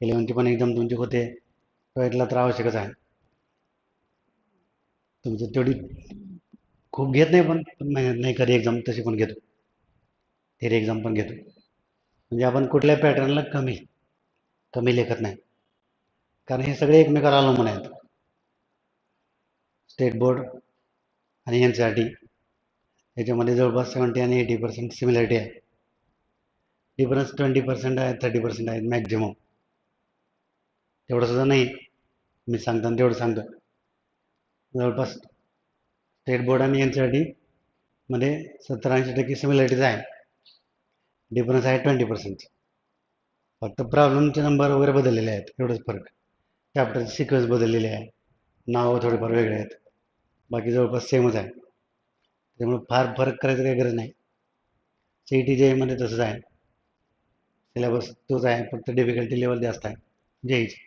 इलेवनची पण एक्झाम तुमची होते. ट्वेल्थला तर आवश्यकच आहे. तुमचं तेवढी खूप घेत नाही पण नाही नाही कधी एक्झाम तशी पण घेतो. थेरी एक्झाम पण घेतो. म्हणजे आपण कुठल्या पॅटर्नला कमी कमी लेखत नाही. कारण हे सगळे एकमेकाला अवलंबून आहेत. स्टेट बोर्ड आणि एन सी आर टी याच्यामध्ये जवळपास सेवन्टी आणि एटी पर्सेंट सिमिलॅरिटी आहे. डिफरन्स ट्वेंटी पर्सेंट आहे थर्टी पर्सेंट आहे मॅक्झिमम तेवढं सुद्धा नाही. मी सांगतो तेवढं सांगतो. जवळपास स्टेट बोर्ड आणि एन सी आर टीमध्ये सत्तर ऐंशी टक्के सिमिलॅरिटीज आहे. डिफरन्स आहे ट्वेंटी पर्सेंट फक्त प्रॉब्लेमचे नंबर वगैरे बदललेले आहेत. एवढंच फरक. चॅप्टरचे सिक्वेन्स बदललेले आहे. नावं थोडेफार वेगळे आहेत. बाकी जवळपास सेमच आहे. त्यामुळे फार फरक करायचं काही गरज नाही. सी ई टी जे मध्ये तसंच आहे. सिलेबस तोच आहे. फक्त डिफिकल्टी लेवल जास्त आहे. जेईची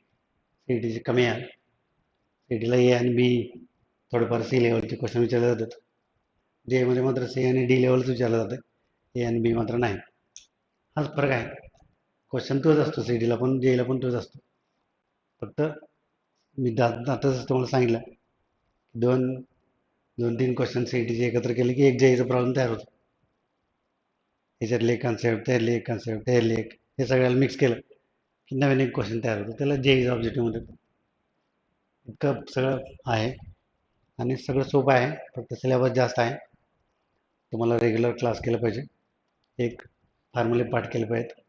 सी ई टीची कमी आहे. सी डीला टीला ए आणि बी थोडेफार सी लेवलचे क्वेश्चन विचारले जातात. जे एमध्ये मात्र सी आणि डी लेवलच विचारलं जातं. ए आणि बी मात्र नाही. हाच फरक आहे. क्वेश्चन तोच असतो सी डीला टीला पण जेला पण तोच असतो. फक्त मी दा आताच तुम्हाला सांगितलं. दोन दोन तीन क्वेश्चन सी डीचे टीचे एकत्र केले की एक जेईचा प्रॉब्लेम तयार होतो. ह्याच्यातले एक कन्सेप्ट त्यातले एक कन्सेप्ट त्यातले एक हे सगळ्याला मिक्स केलं. नवीन एक क्वेश्चन तयार होतो. त्याला जेईचा ऑब्जेक्टिव्हमध्ये इतकं सगळं आहे आणि सगळं सोपं आहे. फक्त सिलेबस जास्त आहे. तुम्हाला रेग्युलर क्लास केलं पाहिजे. एक फॉर्म्युले पाठ केले पाहिजेत